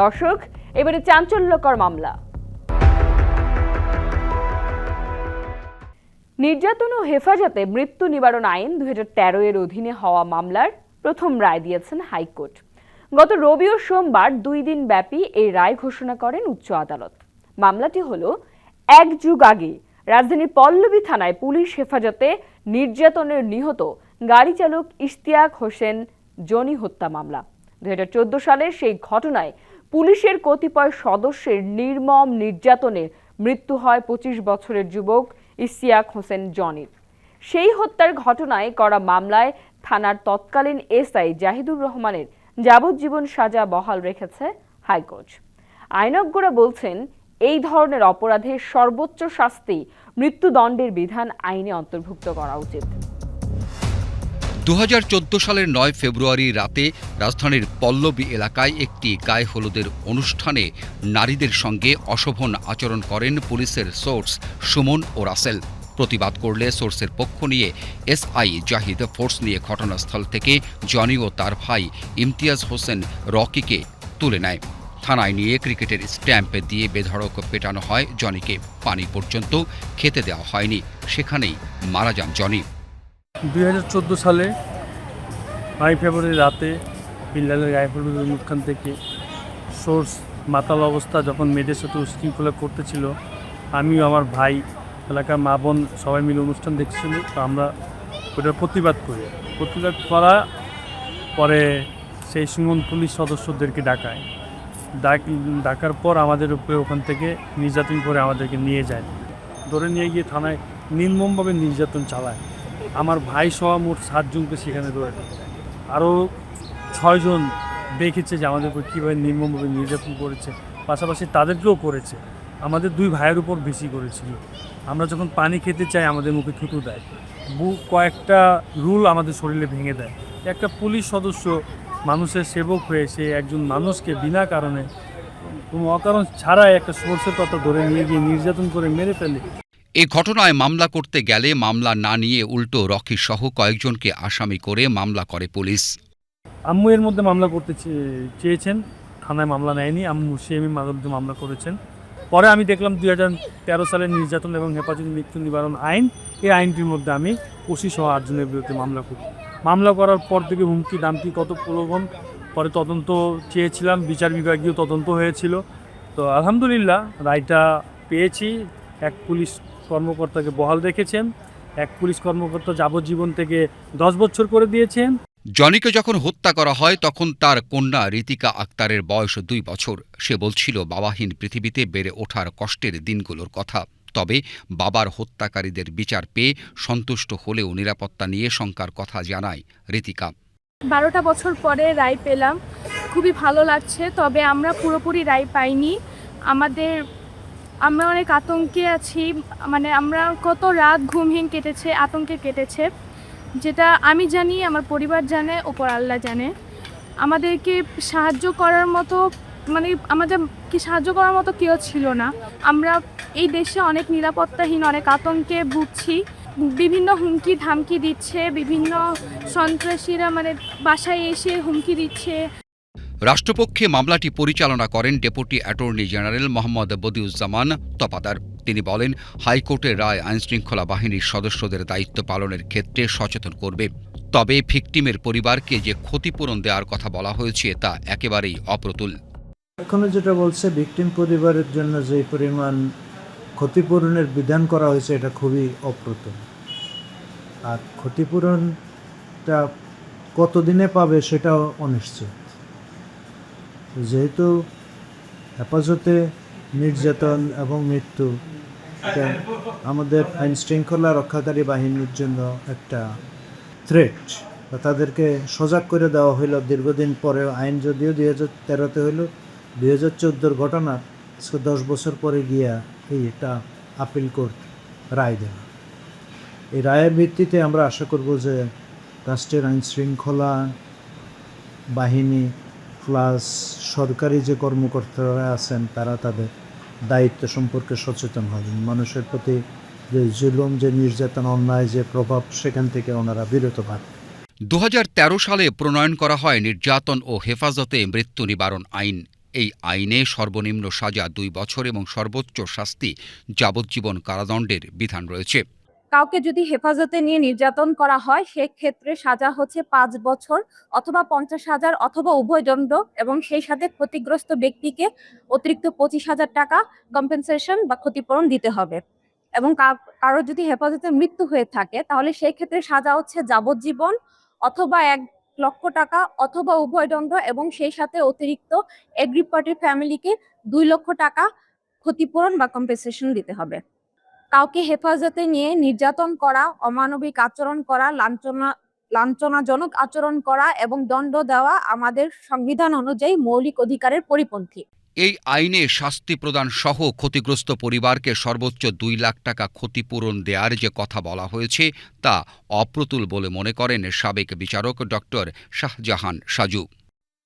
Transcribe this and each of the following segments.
দর্শক, এবারে চাঞ্চল্যকর মামলা। নির্যাতন ও হেফাজতে মৃত্যু নিবারণ আইন দুই এর অধীনে হওয়া মামলার প্রথম রায় দিয়েছেন হাইকোর্ট। গত রবি ও সোমবার দুই দিন ব্যাপী এই রায় ঘোষণা করেন উচ্চ আদালত। মামলাটি হল এক যুগ আগে রাজধানীর পল্লবী থানায় পুলিশ হেফাজতে নির্যাতনের নিহত গাড়ি চালক ইশতিয়াক হোসেন জনি হত্যা মামলা। দুই সালের সেই ঘটনায় পুলিশের কতিপয় সদস্যের নির্মম নির্যাতনে মৃত্যু হয় পঁচিশ বছরের যুবক ইশতিয়াক হোসেন জনির। সেই হত্যার ঘটনায় করা মামলায় থানার তৎকালীন এসআই জাহিদুর রহমানের যাবজ্জীবন সাজা বহাল রেখেছে হাইকোর্ট। আইনজ্ঞরা বলছেন, এই ধরনের অপরাধে সর্বোচ্চ শাস্তি মৃত্যুদণ্ডের বিধান আইনে অন্তর্ভুক্ত করা উচিত। দু হাজার চোদ্দ সালের নয় ফেব্রুয়ারি রাতে রাজধানীর পল্লবী এলাকায় একটি গায়ে হলুদের অনুষ্ঠানে নারীদের সঙ্গে অশোভন আচরণ করেন পুলিশের সোর্স সুমন ও রাসেল। প্রতিবাদ করলে সোর্সের পক্ষ নিয়ে এসআই জাহিদ ফোর্স নিয়ে ঘটনাস্থল থেকে জনি ও তার ভাই ইমতিয়াজ হোসেন রকিকে তুলে নেয়। থানায় নিয়ে ক্রিকেটের স্ট্যাম্পে দিয়ে বেধড়ক পেটানো হয় জনিকে। পানি পর্যন্ত খেতে দেওয়া হয়নি। সেখানেই মারা যান জনি। দুই হাজার চোদ্দ সালে নয় ফেব্রুয়ারি রাতে বিল্লালের গায়েফুল অনুষ্ঠান থেকে সোর্স মাতাল অবস্থা যখন মেয়েদের সাথে উশৃঙ্খলা করতেছিল, আমিও আমার ভাই, এলাকার মা বোন সবাই মিলে অনুষ্ঠান দেখছিল। তো আমরা ওটার প্রতিবাদ করি। প্রতিবাদ করা পরে সেই সুমন পুলিশ সদস্যদেরকে ডাকায়। ডাক, ডাকার পর আমাদের উপরে ওখান থেকে নির্যাতন করে আমাদেরকে নিয়ে যায়। ধরে নিয়ে গিয়ে থানায় নির্মমভাবে নির্যাতন চালায়। আমার ভাই সহ মোট সাতজনকে সেখানে ধরে আরও ছয়জন দেখেছে যে আমাদের উপর কীভাবে নির্মমভাবে নির্যাতন করেছে, পাশাপাশি তাদেরকেও করেছে। আমাদের দুই ভাইয়ের উপর বেশি করেছিল। আমরা যখন পানি খেতে চাই, আমাদের মুখে থুতু দেয়। বু, কয়েকটা রুল আমাদের শরীরে ভেঙে দেয়। একটা পুলিশ সদস্য মানুষের সেবক হয়ে সে একজন মানুষকে বিনা কারণে কোনো অকারণ ছাড়াই একটা সোর্সের কথা ধরে নিয়ে গিয়ে নির্যাতন করে মেরে ফেলে। এ ঘটনায় মামলা করতে গেলে মামলা না নিয়ে উল্টো রকি সহ কয়েকজনকে আসামি করে মামলা করে পুলিশ। আম্মু এর মধ্যে মামলা করতে চেয়েছেন, থানায় মামলা নেয়নি। আম্মু সিএমই মামলা মামলা করেছেন। পরে আমি দেখলাম দুই হাজার তেরো সালের নির্যাতন এবং হেফাজত মৃত্যু নিবারণ আইন এই আইনটির মধ্যে আমি ওসি সহ আটজনের বিরুদ্ধে মামলা করি। মামলা করার পর থেকে হুমকি দামকি কত প্রলোভন, পরে তদন্ত চেয়েছিলাম, বিচার বিভাগীয় তদন্ত হয়েছিল। তো আলহামদুলিল্লাহ, রায়টা পেয়েছি। এক পুলিশ কর্মকর্তাকে বহাল রেখেছেন। এক পুলিশ কর্মকর্তা যাবজ্জীবন থেকে দশ বছর করে দিয়েছেন। জনিকে যখন হত্যা করা হয় তখন তার কন্যা রীতিকা আক্তারের বয়স দুই বছর। সে বলছিল বাবাহীন পৃথিবীতে বেড়ে ওঠার কষ্টের দিনগুলোর কথা। তবে বাবার হত্যাকারীদের বিচার পেয়ে সন্তুষ্ট হলেও নিরাপত্তা নিয়ে শঙ্কার কথা জানায় রীতিকা। বারোটা বছর পরে রায় পেলাম। খুবই ভালো লাগছে তবে আমরা পুরোপুরি রায় পাইনি। আমাদের আমরা অনেক আতঙ্কে আছি মানে আমরা কত রাত ঘুমহীন কেটেছে, আতঙ্কে কেটেছে। যেটা আমি জানি, আমার পরিবার জানে, ওপর আল্লাহ জানে। আমাদেরকে সাহায্য করার মতো মানে আমাদের কি সাহায্য করার মতো কেউ ছিল না। আমরা এই দেশে অনেক নিরাপত্তাহীন, অনেক আতঙ্কে ভুগছি। বিভিন্ন হুমকি ধামকি দিচ্ছে, বিভিন্ন সন্ত্রাসীরা মানে বাসায় এসে হুমকি দিচ্ছে। রাষ্ট্রপক্ষে মামলাটি পরিচালনা করেন deputy attorney general Mohammad Badiuzzaman Tapadar. তিনি বলেন, হাইকোর্টের রায় আইনশৃঙ্খলা বাহিনীর সদস্যদের দায়িত্ব পালনের ক্ষেত্রে সচেতন করবে। তবে ভিকটিমের পরিবারকে যে ক্ষতিপূরণ দেওয়ার কথা বলা হয়েছে তা একেবারেই অপ্রতুল। এখনও যেটা বলছে, ভিকটিম পরিবারের জন্য যে পরিমাণ ক্ষতিপূরণের বিধান করা হয়েছে, এটা খুবই অপ্রতুল। আর ক্ষতিপূরণটা কতদিনে পাবে সেটাও অনিশ্চিত। যেহেতু হেফাজতে নির্যাতন এবং মৃত্যু আমাদের আইন শৃঙ্খলা রক্ষাকারী বাহিনীর জন্য একটা থ্রেট তাদেরকে সজাগ করে দেওয়া হইল। দীর্ঘদিন পরেও আইন যদিও দুই হাজার তেরোতে হইল, দুই হাজার চোদ্দোর ঘটনা, আজকে দশ বছর পরে গিয়া এই এটা আপিল কোর্ট রায় দেওয়া। এই রায়ের ভিত্তিতে আমরা আশা করব যে রাষ্ট্রের আইন শৃঙ্খলা বাহিনী প্লাস সরকারি যে কর্মকর্তারা আছেন, তারা তাদের দায়িত্ব সম্পর্কে সচেতন হবেন মানুষের প্রতি যে জুলুম, যে নির্যাতন, অন্যায়, যে প্রভাব, সেখান থেকে ওনারা বিরত থাকবেন দু সালে প্রণয়ন করা হয় নির্যাতন ও হেফাজতে মৃত্যু নিবারণ আইন। এই আইনে সর্বনিম্ন সাজা দুই বছর এবং সর্বোচ্চ শাস্তি যাবজ্জীবন কারাদণ্ডের বিধান রয়েছে। কাউকে যদি হেফাজতে নিয়ে নির্যাতন করা হয়, সেক্ষেত্রে সাজা হচ্ছে পাঁচ বছর অথবা পঞ্চাশ হাজার অথবা উভয় দণ্ড এবং সেই সাথে ক্ষতিগ্রস্ত ব্যক্তিকে অতিরিক্ত পঁচিশ হাজার টাকা কম্পেনসেশন বা ক্ষতিপূরণ দিতে হবে। এবং কারও যদি হেফাজতে মৃত্যু হয়ে থাকে, তাহলে সেই ক্ষেত্রে সাজা হচ্ছে যাবজ্জীবন অথবা এক লক্ষ টাকা অথবা উভয় দণ্ড এবং সেই সাথে অতিরিক্ত এগ্রি পার্টির ফ্যামিলিকে দুই লক্ষ টাকা ক্ষতিপূরণ বা কম্পেনসেশন দিতে হবে। কাউকে হেফাজতে নিয়ে নির্যাতন করা অমানবিক আচরণ করা লাঞ্ছনা লাঞ্ছনাজনক আচরণ করা এবং দণ্ড দেওয়া আমাদের সংবিধান অনুযায়ী মৌলিক অধিকারের পরিপন্থী। এই আইনে শাস্তি প্রদান সহ ক্ষতিগ্রস্ত পরিবারকে সর্বোচ্চ দুই লাখ টাকা ক্ষতিপূরণ দেওয়ার যে কথা বলা হয়েছে তা অপ্রতুল বলে মনে করেন সাবেক বিচারক ডক্টর শাহজাহান সাজু।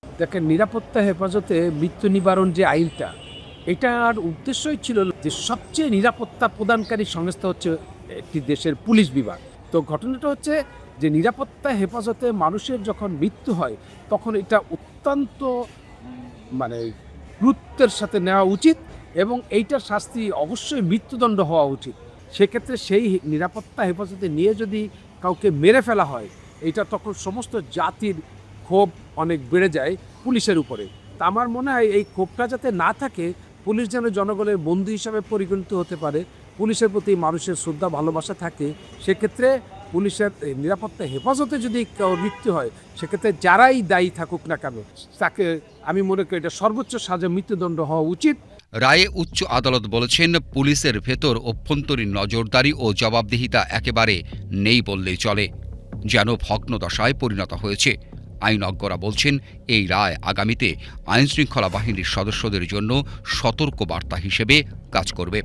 দেখেন নিরাপত্তা হেফাজতে মৃত্যু নিবারণ যে আইনটা এটার উদ্দেশ্যই ছিল যে সবচেয়ে নিরাপত্তা প্রদানকারী সংস্থা হচ্ছে একটি দেশের পুলিশ বিভাগ। তো ঘটনাটা হচ্ছে যে নিরাপত্তা হেফাজতে মানুষের যখন মৃত্যু হয়, তখন এটা অত্যন্ত মানে গুরুত্বের সাথে নেওয়া উচিত এবং এইটার শাস্তি অবশ্যই মৃত্যুদণ্ড হওয়া উচিত। সেক্ষেত্রে সেই নিরাপত্তা হেফাজতে নিয়ে যদি কাউকে মেরে ফেলা হয়, এটা তখন সমস্ত জাতির ক্ষোভ অনেক বেড়ে যায় পুলিশের উপরে। তা আমার মনে হয় এই ক্ষোভটা যাতে না থাকে পুলিশ যেন জনগণের বন্ধু হিসাবে পরিগণিত হতে পারে, পুলিশের প্রতি মানুষের শ্রদ্ধা, ভালোবাসা থাকে, সেক্ষেত্রে পুলিশের নিরাপত্তা, হেফাজতে যদি কেউ মৃত্যু হয়, সেক্ষেত্রে যারাই দায়ী থাকুক না কেন, তাকে আমি মনে করি এটা সর্বোচ্চ সাজা, মৃত্যুদণ্ড হওয়া উচিত। রায়ে উচ্চ আদালত বলেছেন, পুলিশের ভেতর অভ্যন্তরীণ নজরদারি ও জবাবদিহিতা একেবারে নেই বললেই চলে। যেন ভগ্নদশায় পরিণত হয়েছে। আইনজ্ঞরা বলছেন এই রায় আগামীতে আইনশৃঙ্খলা বাহিনীর সদস্যদের জন্য সতর্ক বার্তা হিসেবে কাজ করবে।